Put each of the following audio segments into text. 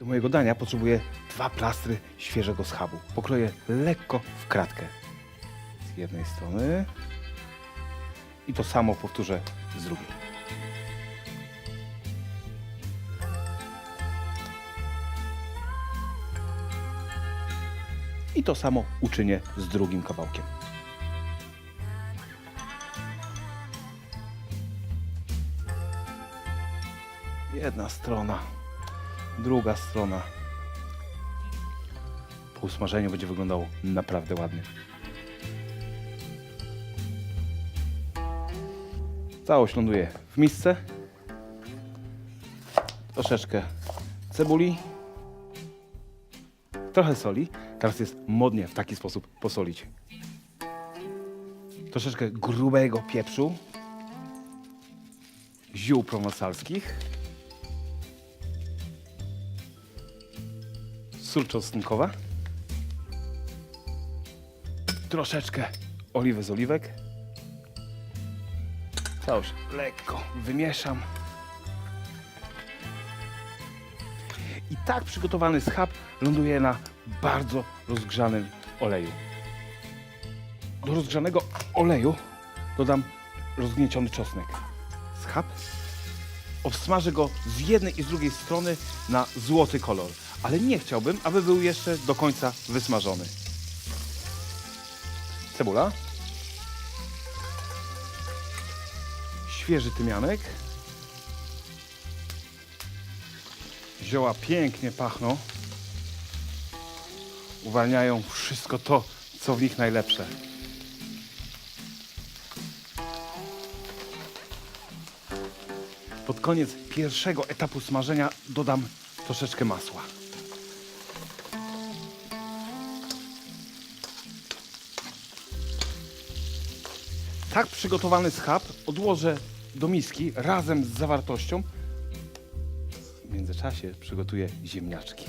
Do mojego dania potrzebuję dwa plastry świeżego schabu. Pokroję lekko w kratkę. Z jednej strony i to samo powtórzę z drugiej. I to samo uczynię z drugim kawałkiem. Jedna strona, druga strona. Po usmażeniu będzie wyglądało naprawdę ładnie. Całość ląduje w misce. Troszeczkę cebuli. Trochę soli. Teraz jest modnie w taki sposób posolić. Troszeczkę grubego pieprzu. Ziół prowansalskich. Sól czosnkowa. Troszeczkę oliwy z oliwek. Całość lekko wymieszam. I tak przygotowany schab ląduje na bardzo rozgrzanym oleju. Do rozgrzanego oleju dodam rozgnieciony czosnek. Schab obsmażę go z jednej i z drugiej strony na złoty kolor, ale nie chciałbym, aby był jeszcze do końca wysmażony. Cebula. Świeży tymianek. Zioła pięknie pachną. Uwalniają wszystko to, co w nich najlepsze. Pod koniec pierwszego etapu smażenia dodam troszeczkę masła. Tak przygotowany schab odłożę do miski razem z zawartością. W międzyczasie przygotuję ziemniaczki.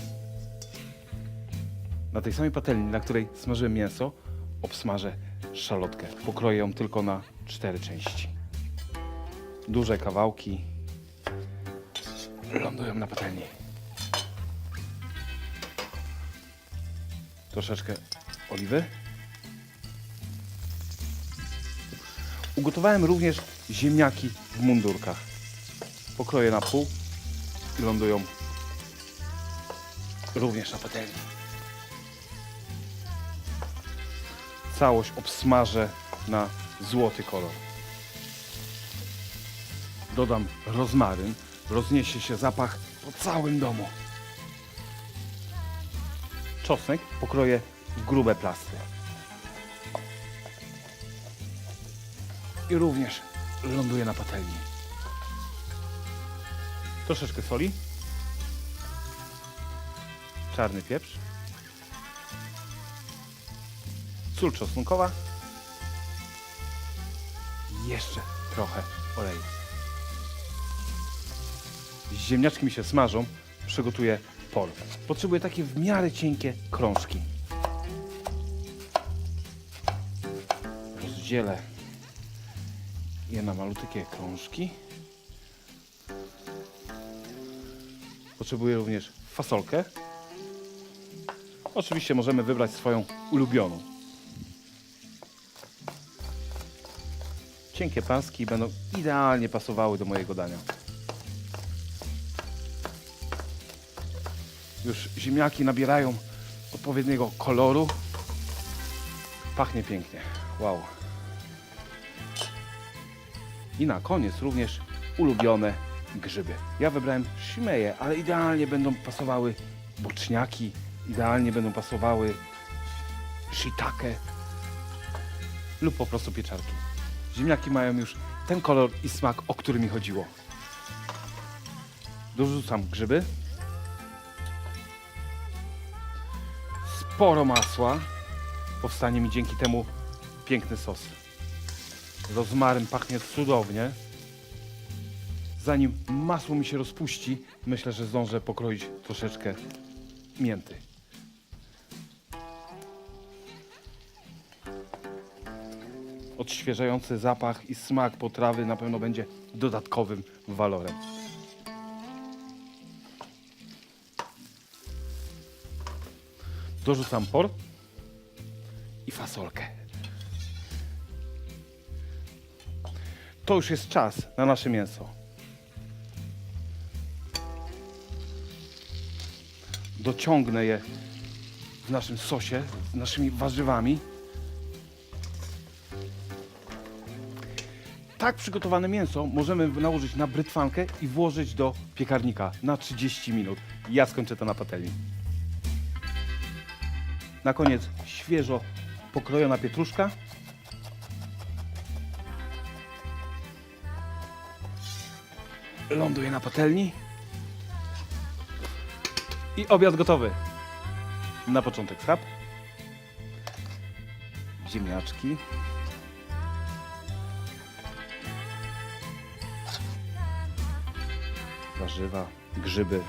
Na tej samej patelni, na której smażyłem mięso, obsmażę szalotkę. Pokroję ją tylko na cztery części. Duże kawałki lądują na patelni. Troszeczkę oliwy. Ugotowałem również ziemniaki w mundurkach. Pokroję na pół i lądują również na patelni. Całość obsmażę na złoty kolor. Dodam rozmaryn, rozniesie się zapach po całym domu. Czosnek pokroję w grube plastry. I również ląduje na patelni. Troszeczkę soli. Czarny pieprz. Sól czosnkowa. Jeszcze trochę oleju. Ziemniaczki mi się smażą. Przygotuję por. Potrzebuję takie w miarę cienkie krążki. Rozdzielę je na malutkie krążki. Potrzebuję również fasolkę. Oczywiście możemy wybrać swoją ulubioną. Cienkie paski będą idealnie pasowały do mojego dania. Już ziemniaki nabierają odpowiedniego koloru. Pachnie pięknie. Wow. I na koniec również ulubione grzyby. Ja wybrałem shimeje, ale idealnie będą pasowały boczniaki, idealnie będą pasowały shiitake lub po prostu pieczarki. Ziemniaki mają już ten kolor i smak, o który mi chodziło. Dorzucam grzyby. Sporo masła. Powstanie mi dzięki temu piękny sos. Rozmaryn pachnie cudownie. Zanim masło mi się rozpuści, myślę, że zdążę pokroić troszeczkę mięty. Odświeżający zapach i smak potrawy na pewno będzie dodatkowym walorem. Dorzucam por i fasolkę. To już jest czas na nasze mięso. Dociągnę je w naszym sosie z naszymi warzywami. Tak przygotowane mięso możemy nałożyć na brytwankę i włożyć do piekarnika na 30 minut. Ja skończę to na patelni. Na koniec świeżo pokrojona pietruszka. Ląduje na patelni. I obiad gotowy. Na początek schab. Ziemniaczki. Warzywa, grzyby.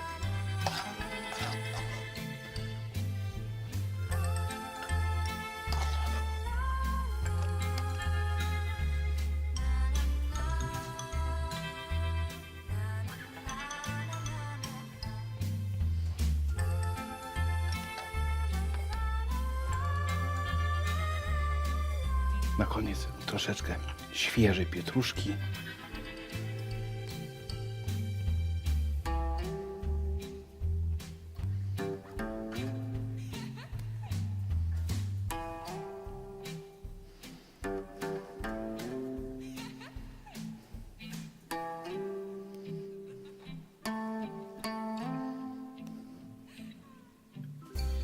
Na koniec troszeczkę świeżej pietruszki.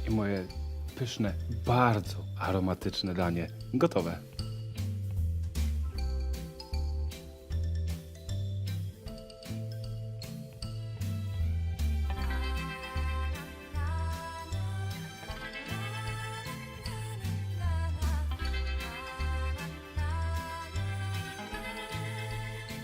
I moje pyszne, bardzo aromatyczne danie gotowe.